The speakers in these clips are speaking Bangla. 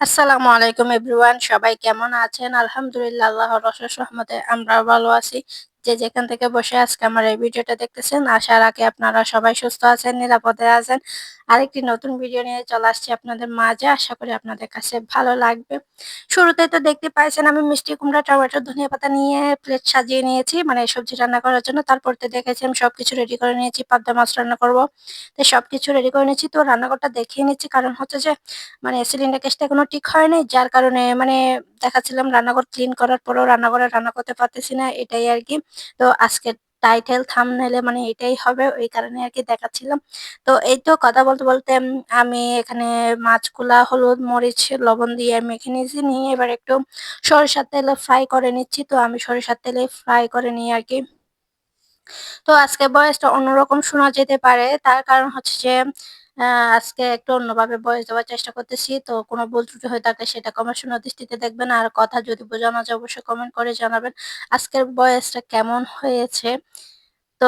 আসসালামু আলাইকুম এভরিওয়ান সবাই কেমন আছেন? আলহামদুলিল্লাহ আল্লাহর অশেষ রহমতে আমরা ভালো আছি। যে যেখান থেকে বসে আজকে আমার এই ভিডিওটা দেখতেছেন আশা রাখি আপনারা সবাই সুস্থ আছেন, নিরাপদে আছেন। আরেকটি নতুন ভিডিও নিয়ে চলে আসছি আপনাদের মাঝে। আশা করি আপনাদের কাছে ভালো লাগবে। শুরুতে তো দেখতে পাইছেন আমি মিষ্টি কুমড়া, টমেটো, ধনিয়া পাতা নিয়ে প্লেট সাজিয়ে নিয়েছি মানে সবজি রান্না করার জন্য। তারপর তো দেখেছি আমি সবকিছু রেডি করে নিয়েছি, পাবদা মাছ রান্না করব। তো সবকিছু রেডি করে নিয়েছি। তো রান্নাঘরটা দেখিয়ে নিচ্ছি, কারণ হচ্ছে যে মানে সিলিন্ডার গ্যাসটা এখনও ঠিক হয়নি যার কারণে মানে দেখাচ্ছিলাম রান্নাঘর ক্লিন করার পরেও রান্নাঘরে রান্না করতে পারতেছি না, এটাই আর কি তো আজকে টাইটেল থাম থামনেলে মানে এটাই হবে, ওই কারণে আর কি দেখাচ্ছিলাম। তো এই তো কথা বলতে বলতে আমি এখানে মাছগুলা, হলুদ, মরিচ, লবণ দিয়ে মেখে নিয়েছি, নিয়ে এবার একটু সরিষার তেলে ফ্রাই করে নিচ্ছি। তো আমি সরিষার তেলে ফ্রাই করে নিই আর কি তো আজকে বয়সটা অন্যরকম শোনা যেতে পারে, তার কারণ হচ্ছে যে আজকে একটু অন্যভাবে বয়স দেওয়ার চেষ্টা করতেছি। তো কোনো ভুল ত্রুটি হয়ে থাকলে সেটা কমার্শনাল দৃষ্টিতে দেখবেন। আর কথা যদি বোঝানো যায়, অবশ্যই কমেন্ট করে জানাবেন আজকের বয়সটা কেমন হয়েছে। তো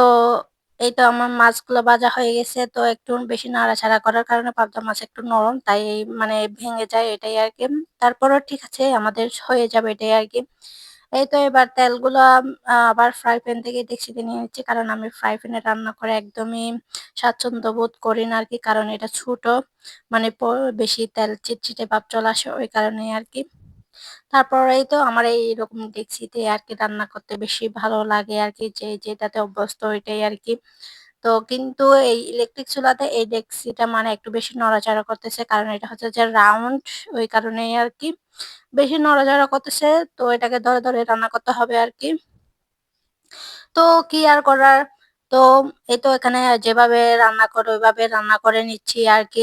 এই তো আমার মাছগুলো ভাজা হয়ে গেছে। তো একটু বেশি নাড়াচাড়া করার কারণে পাবদা মাছ একটু নরম, তাই মানে ভেঙে যায় এটাই আর কি। তারপরও ঠিক আছে, আমাদের হয়ে যাবে এটাই আর কি। এই তো এবার তেলগুলো আবার ফ্রাই প্যান থেকে ডেকচিতে নিয়ে নিচ্ছি, কারণ আমি ফ্রাই প্যানে রান্না করে একদমই স্বাচ্ছন্দ্য বোধ করি না আর কি কারণ এটা ছোট মানে বেশি তেল চিটচিটে ভাব চলে আসে ওই কারণে আর কি তারপর এই তো আমার এইরকম ডেকচিতে আর কি রান্না করতে বেশি ভালো লাগে আর কি যে, যেটাতে অভ্যস্ত ওইটাই আর কি তো কিন্তু এই ইলেকট্রিক চুলাতে এই ডেক্সিটা মানে একটু বেশি নড়াচড়া করতেছে। কারণ এটা হচ্ছে যে রাউন্ড ওই কারণে আর কি বেশি নড়াচড়া করতেছে। তো এটাকে ধরে ধরে রান্না করতে হবে আর কি তো কি আর করার? তো এই তো এখানে যেভাবে রান্না করে, ওইভাবে রান্না করে নিচ্ছি আর কি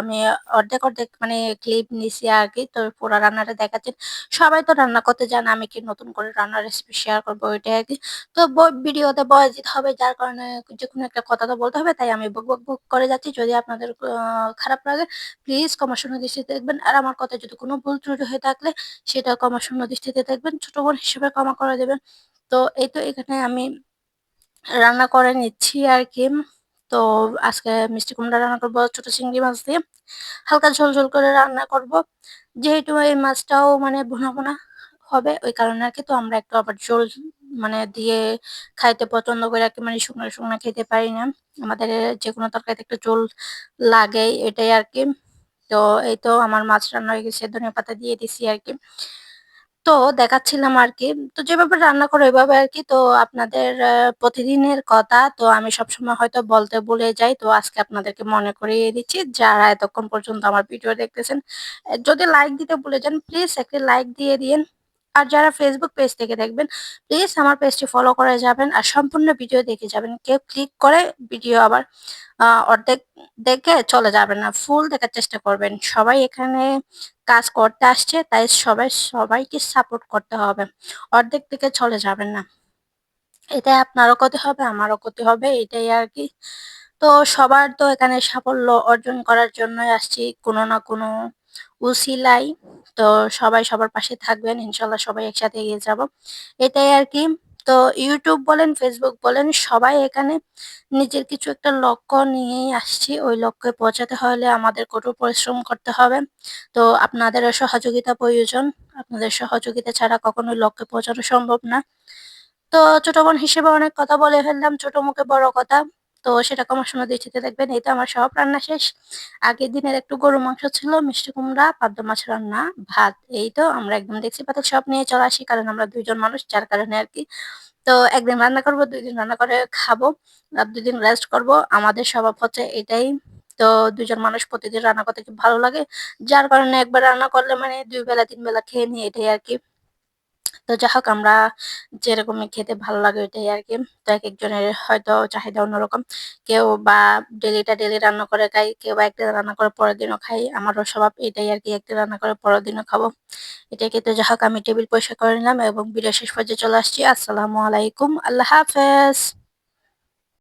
আমি অর্ধেক অর্ধেক মানে ক্লিপ নিছি আর কি তো পুরো রান্নাটা দেখাচ্ছেন। সবাই তো রান্না করতে জানে আমি কি নতুন করে রান্নার রেসিপি শেয়ার করব ওইটাই আর কি তো ভিডিওতে বয়স দিতে হবে, যার কারণে যে কোনো একটা কথা তো বলতে হবে, তাই আমি বুক বুক বুক করে যাচ্ছি। যদি আপনাদের খারাপ লাগে প্লিজ কমাশূন্য দৃষ্টিতে দেখবেন। আর আমার কথা যদি কোনো ভুল ত্রুটি হয়ে থাকলে সেটা কমাশূন্য দৃষ্টিতে দেখবেন। ছোট বোন হিসেবে ক্ষমা করে দেবেন। তো এই তো এখানে আমি রান্না করে নিচ্ছি আর কি তো আজকে মিষ্টি কুমড়া রান্না করব, ছোট চিংড়ি মাছ দিয়ে। হালকা ঝোল ঝোল করে রান্না করব। যেহেতু এই মাছটাও মানে ভুনা ভুনা হবে, ওই কারণে আর কি তো আমরা একটু আবার ঝোল মানে দিয়ে খাইতে পছন্দ করে আর কি মানে শুকনো শুকনো খেতে পারি না। আমাদের যে কোনো তরকারিতে একটু ঝোল লাগে এটাই আর কি তো এই তো আমার মাছ রান্না হয়ে গেছে, ধনিয়া পাতা দিয়ে দিছি আর কি তো দেখাচ্ছিলাম আর কি তো যেভাবে রান্না করে এভাবে আর কি তো আপনাদের প্রতিদিনের কথা। তো আমি সবসময় হয়তো বলতে ভুলে যাই। তো আজকে আপনাদেরকে মনে করিয়ে দিচ্ছি, যারা এতক্ষণ পর্যন্ত আমার ভিডিও দেখতেছেন, যদি লাইক দিতে ভুলে যান প্লিজ একটি লাইক দিয়ে দিন আর যারা ফেসবুক পেজ থেকে দেখবেন প্লিজ আমার পেজটি ফলো করে যাবেন আর সম্পূর্ণ ভিডিও দেখে যাবেন। কেউ ক্লিক করে ভিডিও আবার অর্ধেক দেখে চলে যাবেন না ফুল দেখার চেষ্টা করবেন। সবাই এখানে কাজ করতে আসছে, তাই সবাই, সবাইকে সাপোর্ট করতে হবে। অর্ধেক দিকে চলে যাবেন না। এটাই আপনারও ক্ষতি হবে, আমারও ক্ষতি হবে, এটাই আর কি। তো সবার তো এখানে সাফল্য অর্জন করার জন্যই আসছি কোনো না কোনো উসিলাই তো সবাই সবার পাশে থাকবেন, ইনশাল্লাহ সবাই একসাথে এগিয়ে যাব। এটাই আর কি। তো ইউটিউব বলেন ফেসবুক বলেন, সবাই এখানে নিজের কিছু একটা লক্ষ্য নিয়েই আসছি। ওই লক্ষ্যে পৌঁছাতে হলে আমাদের কঠোর পরিশ্রম করতে হবে। তো আপনাদেরও সহযোগিতা প্রয়োজন। আপনাদের সহযোগিতা ছাড়া কখনোই লক্ষ্যে পৌঁছানো সম্ভব না। তো ছোট বোন হিসেবে অনেক কথা বলে ফেললাম। ছোট মুখে বড় কথা। তো সেটা কমার সময় দৃষ্টিতে দেখবেন, এই তো আমার সব রান্না শেষ। আগের দিনের একটু গরু মাংস ছিল, মিষ্টি কুমড়া, পাবদা মাছ রান্না, ভাত, এই তো আমরা একদম দেখছি পাতা সব নিয়ে চলে আসি, কারণ আমরা দুইজন মানুষ, যার কারণে আর কি। তো একদিন রান্না করব দুই দিন রান্না করে খাব, আর দুই দিন রেস্ট করব। আমাদের স্বভাব হচ্ছে এটাই। তো দুজন মানুষ প্রতিদিন রান্না করতে খুব ভালো লাগে? যার কারণে একবার রান্না করলে মানে দুই বেলা, তিন বেলা খেয়ে নিই এটাই আর কি। তো যাই হোক আমরা যেরকম খেতে ভালো লাগে ওইটাই আর কি তো এক একজনের হয়তো চাহিদা অন্যরকম। কেউ বা ডেলিটা ডেলি রান্না করে খাই, কেউ বা একটা রান্না করে পরের দিনও খাই। আমারও স্বভাব এটাই আর কি একটা রান্না করে পরের দিনও খাব। এটাই কিন্তু যাই হোক আমি টেবিল পরিষ্কার করে নিলাম এবং ভিডিও শেষ পর্যায়ে চলে আসছি। আসসালামু আলাইকুম, আল্লাহ হাফেজ।